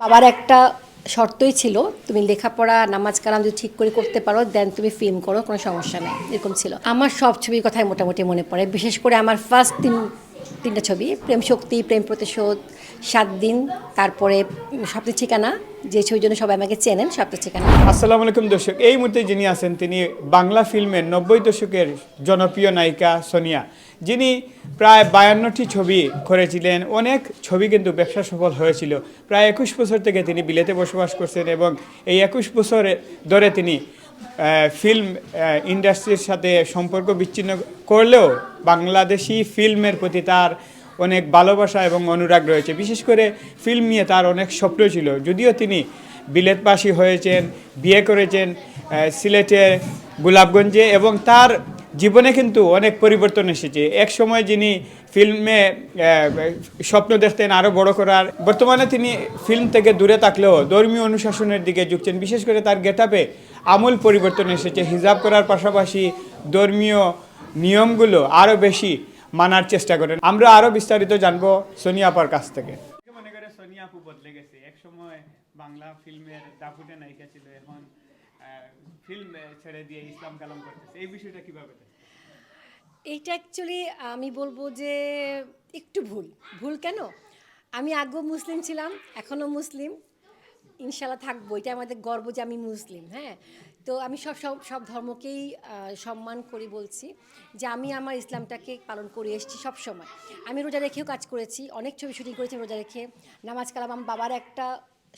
বাবার একটা শর্তই ছিল, তুমি লেখাপড়া, নামাজ কালাম যদি ঠিক করে করতে পারো দেন তুমি ফিল্ম করো, কোনো সমস্যা নেই, এরকম ছিল। আমার সব ছবির কথাই মোটামুটি মনে পড়ে, বিশেষ করে আমার ফার্স্ট তিন তিনটা ছবি, প্রেম শক্তি, প্রেম প্রতিশোধ, সাত দিন, তারপরে সপ্তাহ ঠিকানা, যে ছবির জন্য সবাই আমাকে চেনেন সপ্তাহ ঠিকানা। আসসালামু আলাইকুম দর্শক, এই মুহূর্তে যিনি আছেন তিনি বাংলা ফিল্মের নব্বই দশকের জনপ্রিয় নায়িকা সোনিয়া। যিনি প্রায় বায়ান্নটি ছবি করেছিলেন, অনেক ছবি কিন্তু ব্যবসা সফল হয়েছিল। প্রায় একুশ বছর থেকে তিনি বিলেতে বসবাস করছেন এবং এই একুশ বছর ধরে তিনি ফিল্ম ইন্ডাস্ট্রির সাথে সম্পর্ক বিচ্ছিন্ন করলেও বাংলাদেশি ফিল্মের প্রতি তার অনেক ভালোবাসা এবং অনুরাগ রয়েছে। বিশেষ করে ফিল্ম নিয়ে তার অনেক স্বপ্ন ছিল। যদিও তিনি বিলেতবাসী হয়েছেন, বিয়ে করেছেন সিলেটে, গোলাপগঞ্জে এবং তার জীবনে কিন্তু অনেক পরিবর্তন এসেছে। এক সময় যিনি ফিল্মে স্বপ্ন দেখতেন আরও বড় করার। বর্তমানে তিনি ফিল্ম থেকে দূরে থাকলেও ধর্মীয় অনুশাসনের দিকে ঝুঁকছেন। বিশেষ করে তার গেটাপে আমূল পরিবর্তন এসেছে। হিজাব করার পাশাপাশি ধর্মীয় নিয়মগুলো আরও বেশি মানার চেষ্টা করেন। আমরা আরও বিস্তারিত জানব সোনিয়া আপার কাছ থেকে। মনে করে বদলে গেছে। বাংলা ফিল্মের দাপুটে নায়িকা ছিল। এখন ফিল্ম ছেড়ে দিয়ে ইসলাম কালাম করতেছে। এই বিষয়টা কীভাবে এইটা অ্যাকচুয়ালি আমি বলব যে একটু ভুল। ভুল কেন? আমি আগেও মুসলিম ছিলাম, এখনও মুসলিম। ইনশাল্লাহ থাকব। এটা আমাদের গর্ব যে আমি মুসলিম হ্যাঁ? তো আমি সব সব সব ধর্মকেই সম্মান করি বলছি যে আমি আমার ইসলামটাকে পালন করে এসেছি সব সময়। আমি রোজা রেখেও কাজ করেছি, অনেক ছবি শুটিং করেছি রোজা রেখে। নামাজ কালাম আমার বাবার একটা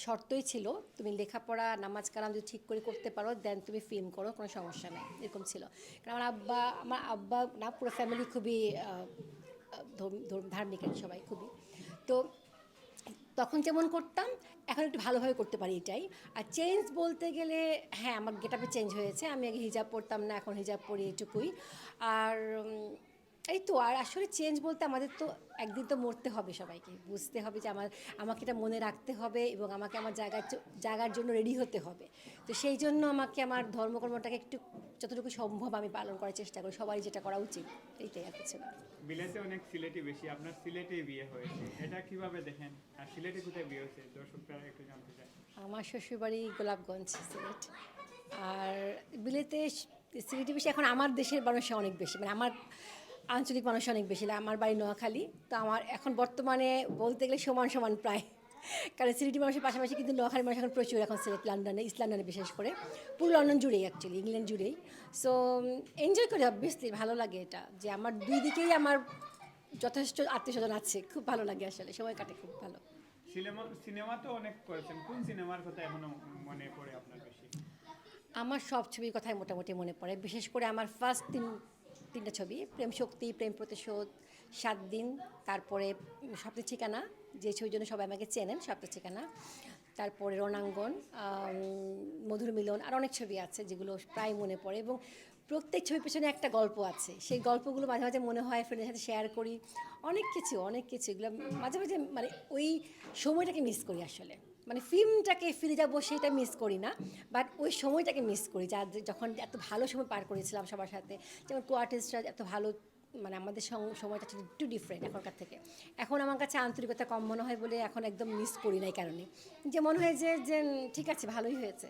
শর্তই ছিল, তুমি লেখাপড়া, নামাজ কালাম যদি ঠিক করে করতে পারো দেন তুমি ফিল্ম করো, কোনো সমস্যা নেই, এরকম ছিল। কারণ আমার আব্বা আমার আব্বা না, পুরো ফ্যামিলি খুবই ধার্মিক সবাই খুবই। তো তখন যেমন করতাম, এখন একটু ভালোভাবে করতে পারি এটাই। আর চেঞ্জ বলতে গেলে হ্যাঁ আমার গেটাপে চেঞ্জ হয়েছে, আমি আগে হিজাব পরতাম না, এখন হিজাব পরি এটুকুই। আর এই তো আর আসলে চেঞ্জ বলতে আমাদের তো একদিন তো মরতে হবে সবাইকে। বুঝতে হবে যে আমার আমাকে এটা মনে রাখতে হবে এবং আমাকে আমার জায়গার জায়গার জন্য রেডি হতে হবে। তো সেই জন্য আমাকে আমার ধর্মকর্মটাকে একটু যতটুকু সম্ভব আমি পালন করার চেষ্টা করি সবারই যেটা করা উচিত। এইটাই আর কিছু না। বিলেতে অনেক সিলেটি বেশি আপনার সিলেটে বিয়ে হয়েছে এটা কীভাবে দেখেন? আর সিলেটে কোথায় বিয়ে হয়েছে? দর্শকরা একটু জানতে চায়। আমার শ্বশুরবাড়ি গোলাপগঞ্জ সিলেট। আর বিলেতে সিলেটি বেশি এখন আমার দেশের মানুষ অনেক বেশি মানে আমার আঞ্চলিক মানুষ অনেক বেশি আমার বাড়ি নোয়াখালী। তো আমার এখন বর্তমানে বলতে গেলে সমান সমান প্রায়। কারণ সিলেটি মানুষের পাশাপাশি কিন্তু নোয়াখালী মানুষ এখন প্রচুর এখন সিলেট লন্ডনে ইস্ট লন্ডনে বিশেষ করে। পুরো লন্ডন জুড়েই অ্যাকচুয়ালি ইংল্যান্ড জুড়েই। সো এনজয় করি অবভিয়াসলি ভালো লাগে এটা। যে আমার দুই দিকেই আমার যথেষ্ট আত্মীয় স্বজন আছে খুব ভালো লাগে আসলে সময় কাটে খুব ভালো। সিনেমা সিনেমা তো অনেক করেছেন। কোন সিনেমার কথা এখনও মনে পড়ে আপনার বেশি? আমার সব ছবির কথাই মোটামুটি মনে পড়ে। বিশেষ করে আমার ফার্স্ট তিন তিনটা ছবি, প্রেম শক্তি, প্রেম প্রতিশোধ, সাত দিন, তারপরে সপ্তাহ ঠিকানা, যে ছবির জন্য সবাই আমাকে চেনেন সপ্তাহ ঠিকানা, তারপরে রণাঙ্গন মধুর মিলন, আর অনেক ছবি আছে যেগুলো প্রায় মনে পড়ে এবং প্রত্যেক ছবির পেছনে একটা গল্প আছে। সেই গল্পগুলো মাঝে মাঝে মনে হয় ফ্রেন্ডের সাথে শেয়ার করি। অনেক কিছু অনেক কিছু, এগুলো মাঝে মাঝে মানে ওই সময়টাকে মিস করি আসলে। মানে ফিল্মটাকে ফিরে যাব সেটা মিস করি না বাট ওই সময়টাকে মিস করি। যা যখন এত ভালো সময় পার করেছিলাম সবার সাথে, যেমন কো আর্টিস্টরা এত ভালো মানে আমাদের সময়টা ছিল একটু ডিফারেন্ট এখনকার থেকে। এখন আমার কাছে আন্তরিকতা কম মনে হয় বলে এখন একদম মিস করি না এই কারণে। যে মনে হয় যে যে, ঠিক আছে, ভালোই হয়েছে।